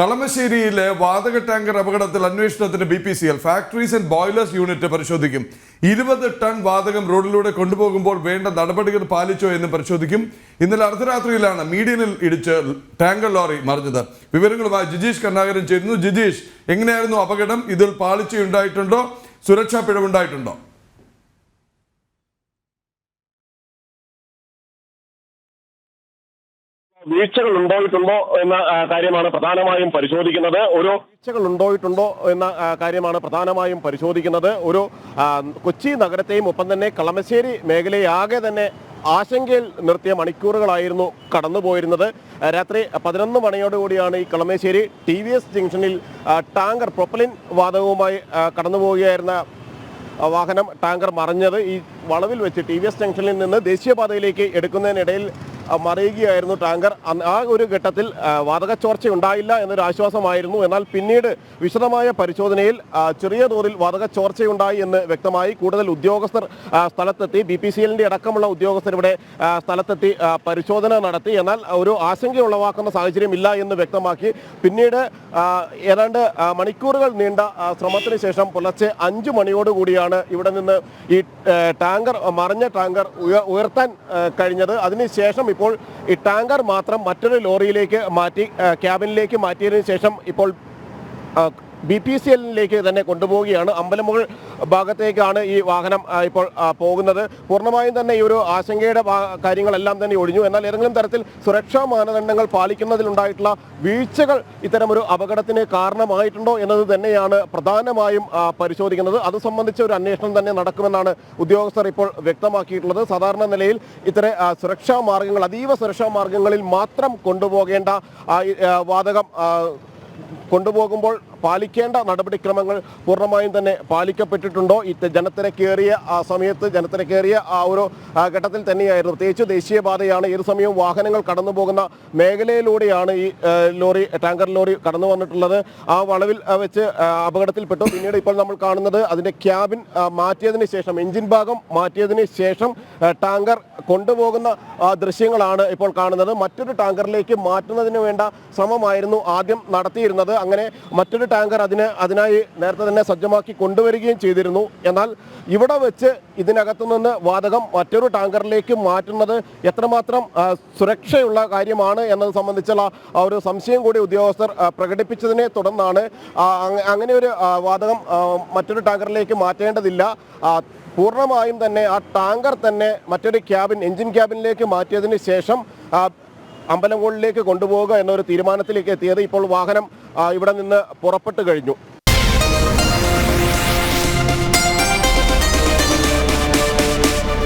കളമശ്ശേരിയിലെ വാതക ടാങ്കർ അപകടത്തിൽ അന്വേഷണത്തിന് B P C L factories and boilers unit പരിശോധിക്കും. ഇരുപത് ടൺ വാതകം റോഡിലൂടെ കൊണ്ടുപോകുമ്പോൾ വേണ്ട നടപടികൾ പാലിച്ചോ എന്ന് പരിശോധിക്കും. ഇന്നലെ അർദ്ധരാത്രിയിലാണ് മീഡിയനിൽ ഇടിച്ച് ടാങ്കർ ലോറി മറിഞ്ഞത്. വിവരങ്ങളുമായി ജിജീഷ് കർണാകരൻ ചേരുന്നു. ജിജീഷ് എങ്ങനെയായിരുന്നു അപകടം? ഇതിൽ പാളിച്ചയുണ്ടായിട്ടുണ്ടോ? സുരക്ഷാ പിഴവുണ്ടായിട്ടുണ്ടോ? വീഴ്ചകൾ ഉണ്ടായിട്ടുണ്ടോ എന്ന കാര്യമാണ് പ്രധാനമായും പരിശോധിക്കുന്നത്. ഒരു വീഴ്ചകൾ ഉണ്ടായിട്ടുണ്ടോ എന്ന കാര്യമാണ് പ്രധാനമായും പരിശോധിക്കുന്നത്. ഒരു കൊച്ചി നഗരത്തെയും ഒപ്പം തന്നെ കളമശ്ശേരി മേഖലയാകെ തന്നെ ആശങ്കയിൽ നിർത്തിയ മണിക്കൂറുകളായിരുന്നു കടന്നുപോയിരുന്നത്. രാത്രി പതിനൊന്ന് മണിയോടുകൂടിയാണ് ഈ കളമശ്ശേരി ടി വി എസ് ജംഗ്ഷനിൽ ടാങ്കർ പ്രൊപ്പലിൻ വാതകവുമായി കടന്നുപോവുകയായിരുന്ന വാഹനം ടാങ്കർ മറിഞ്ഞത്. ഈ വളവിൽ വെച്ച് ടി വി എസ് ജംഗ്ഷനിൽ നിന്ന് ദേശീയപാതയിലേക്ക് എടുക്കുന്നതിനിടയിൽ മറിയുകയായിരുന്നു ടാങ്കർ. ആ ഒരു ഘട്ടത്തിൽ വാതക ചോർച്ച ഉണ്ടായില്ല എന്നൊരു ആശ്വാസമായിരുന്നു. എന്നാൽ പിന്നീട് വിശദമായ പരിശോധനയിൽ ചെറിയ തോതിൽ വാതക ചോർച്ചയുണ്ടായി എന്ന് വ്യക്തമായി കൂടുതൽ ഉദ്യോഗസ്ഥർ സ്ഥലത്തെത്തി. ബി പി സി എല്ലിന്റെ അടക്കമുള്ള ഉദ്യോഗസ്ഥർ ഇവിടെ സ്ഥലത്തെത്തി പരിശോധന നടത്തി. എന്നാൽ ഒരു ആശങ്ക ഉളവാക്കുന്ന സാഹചര്യമില്ല എന്ന് വ്യക്തമാക്കി. പിന്നീട് ഏതാണ്ട് മണിക്കൂറുകൾ നീണ്ട ശ്രമത്തിന് ശേഷം പുലർച്ചെ അഞ്ചു മണിയോടുകൂടിയാണ് ഇവിടെ നിന്ന് ഈ ടാങ്കർ മറിഞ്ഞ ടാങ്കർ ഉയർത്താൻ കഴിഞ്ഞത്. അതിനുശേഷം ഈ ടാങ്കർ മാത്രം മറ്റൊരു ലോറിയിലേക്ക് മാറ്റി ക്യാബിനിലേക്ക് മാറ്റിയതിനു ശേഷം ഇപ്പോൾ ബി പി സി എല്ലിലേക്ക് തന്നെ കൊണ്ടുപോവുകയാണ്. അമ്പലമുകൾ ഭാഗത്തേക്കാണ് ഈ വാഹനം ഇപ്പോൾ പോകുന്നത്. പൂർണമായും തന്നെ ഈ ഒരു ആശങ്കയുടെ കാര്യങ്ങളെല്ലാം തന്നെ ഒഴിഞ്ഞു. എന്നാൽ ഏതെങ്കിലും തരത്തിൽ സുരക്ഷാ മാനദണ്ഡങ്ങൾ പാലിക്കുന്നതിലുണ്ടായിട്ടുള്ള വീഴ്ചകൾ ഇത്തരമൊരു അപകടത്തിന് കാരണമായിട്ടുണ്ടോ എന്നത് തന്നെയാണ് പ്രധാനമായും പരിശോധിക്കുന്നത്. അത് സംബന്ധിച്ച ഒരു അന്വേഷണം തന്നെ നടക്കുമെന്നാണ് ഉദ്യോഗസ്ഥർ ഇപ്പോൾ വ്യക്തമാക്കിയിട്ടുള്ളത്. സാധാരണ നിലയിൽ ഇത്തരം സുരക്ഷാ മാർഗങ്ങൾ അതീവ സുരക്ഷാ മാർഗങ്ങളിൽ മാത്രം കൊണ്ടുപോകേണ്ട വാതകം കൊണ്ടുപോകുമ്പോൾ പാലിക്കേണ്ട നടപടിക്രമങ്ങൾ പൂർണമായും തന്നെ പാലിക്കപ്പെട്ടിട്ടുണ്ടോ? ഈ ജനത്തിരക്കേറിയ ആ സമയത്ത് ജനത്തിരക്കേറിയ ആ ഒരു ഘട്ടത്തിൽ തന്നെയായിരുന്നു. പ്രത്യേകിച്ച് ദേശീയപാതയാണ്. ഏത് സമയവും വാഹനങ്ങൾ കടന്നു പോകുന്ന മേഖലയിലൂടെയാണ് ഈ ലോറി ടാങ്കർ ലോറി കടന്നു വന്നിട്ടുള്ളത്. ആ വളവിൽ വെച്ച് അപകടത്തിൽപ്പെട്ടു. പിന്നീട് ഇപ്പോൾ നമ്മൾ കാണുന്നത് അതിന്റെ ക്യാബിൻ മാറ്റിയതിന് ശേഷം എഞ്ചിൻ ഭാഗം മാറ്റിയതിന് ശേഷം ടാങ്കർ കൊണ്ടുപോകുന്ന ദൃശ്യങ്ങളാണ് ഇപ്പോൾ കാണുന്നത്. മറ്റൊരു ടാങ്കറിലേക്ക് മാറ്റുന്നതിന് വേണ്ട ശ്രമമായിരുന്നു ആദ്യം നടത്തിയിരുന്നത്. അങ്ങനെ മറ്റൊരു ടാങ്കർ അതിന് അതിനായി നേരത്തെ തന്നെ സജ്ജമാക്കി കൊണ്ടുവരികയും ചെയ്തിരുന്നു. എന്നാൽ ഇവിടെ വെച്ച് ഇതിനകത്തു നിന്ന് വാതകം മറ്റൊരു ടാങ്കറിലേക്ക് മാറ്റുന്നത് എത്രമാത്രം സുരക്ഷയുള്ള കാര്യമാണ് എന്നത് സംബന്ധിച്ചുള്ള ആ ഒരു സംശയം കൂടി ഉദ്യോഗസ്ഥർ പ്രകടിപ്പിച്ചതിനെ തുടർന്നാണ് അങ്ങനെ ഒരു വാതകം മറ്റൊരു ടാങ്കറിലേക്ക് മാറ്റേണ്ടതില്ല. പൂർണമായും തന്നെ ആ ടാങ്കർ തന്നെ മറ്റൊരു ക്യാബിൻ എഞ്ചിൻ ക്യാബിനിലേക്ക് മാറ്റിയതിന് ശേഷം അമ്പലങ്ങളിലേക്ക് കൊണ്ടുപോവുക എന്നൊരു തീരുമാനത്തിലേക്ക് എത്തിയത് ഇപ്പോൾ വാഹനം ഇവിടെ നിന്ന് പുറപ്പെട്ടു കഴിഞ്ഞു.